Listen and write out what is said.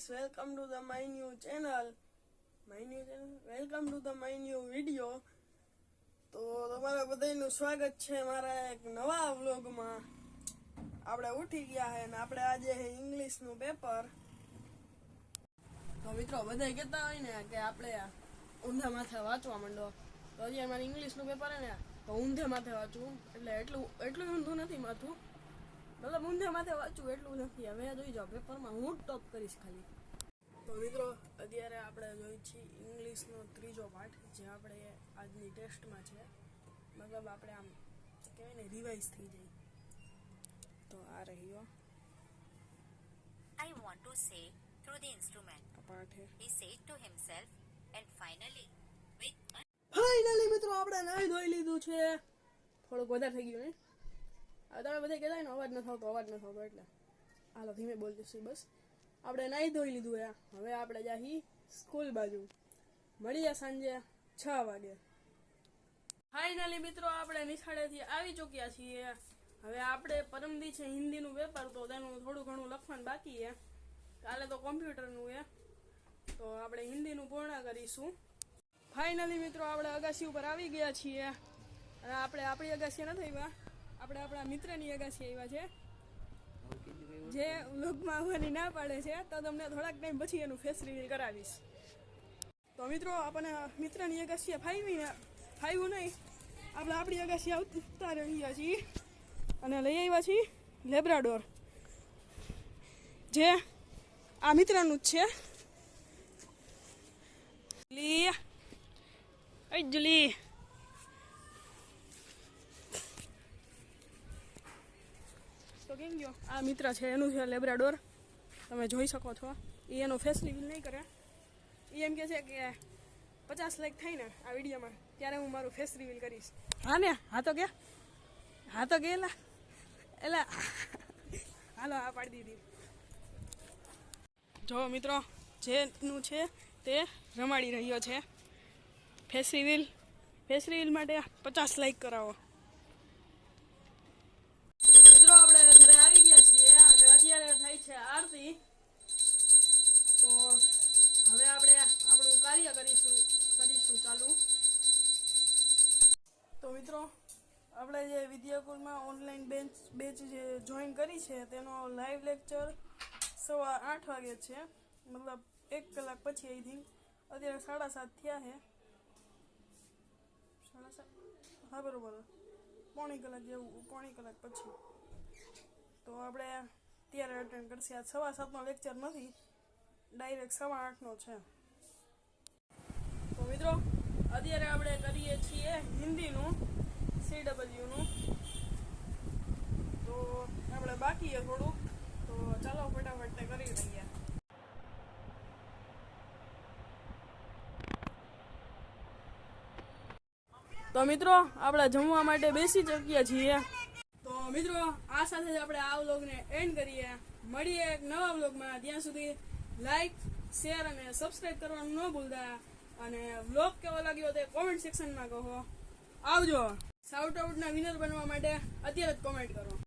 Guys welcome to the my new channel. My new channel, welcome to the my new video. તો તમારા બધાનું સ્વાગત છે મારા એક નવા વ્લોગમાં. આપણે ઉઠી ગયા છે ને આપણે આજે છે ઇંગ્લિશનું પેપર. તો મિત્રો બધા કહેતા હોય ને કે આપણે ઊંધા માથે વાંચવા માંડો. તો હજી અમારે ઇંગ્લિશનું પેપર હે ને, તો ઊંધે માથે વાંચવું. એટલે એટલું એટલું ઊંધું નથી માથું. મતલબ ઊંધે માથે વાંચવું એટલું નથી. હવે જોઈ જાઓ પેપરમાં હું જ ટોપ કરીશ ખાલી. તો મિત્રો અત્યારે આપણે જોઈ છીએ ઇંગ્લિશનો ત્રીજો પાઠ જે આપણે આજની ટેસ્ટમાં છે. મતલબ આપણે આમ કહેવાય ને રિવાઇઝ થઈ જાય. તો આ રહ્યો I want to say through the instrument. He said to himself, and finally, with finally મિત્રો આપણે નાઈ ધોઈ લીધું છે. થોડુંક વધારે થઈ ગયું ને? તમે બધા કહેતા ને, અવાજ ન થતો, અવાજ ન થતો એટલે. હાલો, ધીમે બોલ જશે બસ. આપણે નાઈ ધોઈ લીધું એ હવે આપણે જાહી સ્કૂલ બાજુ. મળીએ સાંજે છ વાગે. ફાઇનલી મિત્રો, આપણે નિશાળેથી આવી ચૂક્યા છીએ. હવે આપણે પરમદી છે, હિન્દીનું પેપર તો તેનું થોડું ઘણું લખવાનું બાકી છે કાલે તો કોમ્પ્યુટરનું એ તો આપણે હિન્દીનું પૂર્ણ કરીશું. ફાઇનલી મિત્રો, આપણે અગાસી ઉપર આવી ગયા છીએ. અને આપણે આપણી અગાસી નથી આવ્યા આપણે આપણા મિત્રની અગાસી આવ્યા છે. જે વ્લોગમાં આવવાની ના પાડે છે તો તમને થોડાક ટાઈમ પછી એનું ફેસ રિવીલ કરાવીશ. તો મિત્રો આપણને મિત્રની અગાસી ને ફાઈવું નહીં. આપણે આપણી અગાસી આવતા રહ્યા છીએ અને લઈ આવ્યા છીએ લેબ્રાડોર. જે આ મિત્રનું જ છે. લી Oi, Julie. તો કેમ ગયો આ મિત્ર છે, એનું છે લેબ્રાડોર. તમે જોઈ શકો છો. એ એનો ફેસ નહીં કરે. એ એમ કે છે કે પચાસ લાઈક થાય ને આ વિડીયોમાં, ત્યારે હું મારું ફેસ રિવીલ કરીશ. હા ને? હા તો કે? હા તો કે એલા. એલા. હાલો, આ પાડી દીધી. જો મિત્રો, જેનું છે તે રમાડી રહ્યો છે. ફેસ રિવીલ ફેસ રિવીલ માટે પચાસ લાઈક કરાવો. કાર્ય કરીશું કરીશું? ચાલુ? તો મિત્રો, આપણે જે વિદ્યાકુલમાં ઓનલાઈન બેન્ચ બેચ જે જોઈન કરી છે, તેનો લાઈવ લેક્ચર સવા આઠ વાગે છે. મતલબ એક કલાક પછી આઈ થિંક અત્યારે સાડા સાત થયા છે. સાડા સાત? હા, બરાબર. પોણી કલાક જેવું, પોણી કલાક પછી. તો આપણે ત્યારે અટેન્ડ કરશે. આ સવા સાતનો લેક્ચર નથી. ડાયરેક્ટ સવા આઠનો છે. મિત્રો, અત્યારે આપણે કરીએ છીએ હિન્દીનું સી ડબલ્યુનું તો આપણે બાકી થોડુંક. તો ચાલો ફટાફટ કરી લઈએ. તો મિત્રો, આપણે જમવા માટે બેસી ચૂક્યા છીએ. તો મિત્રો, આ સાથે જ આપણે આ વ્લોગને એન્ડ કરીએ. મળીએ એક નવા વ્લોગમાં. ત્યાં સુધી લાઈક શેર અને સબસ્ક્રાઈબ કરવાનું ન ભૂલતા. અને વ્લોગ કેવો લાગ્યો તે કોમેન્ટ સેક્શનમાં કહો. આવજો. સાઉટ આઉટના વિનર બનવા માટે અત્યારે જ કોમેન્ટ કરો.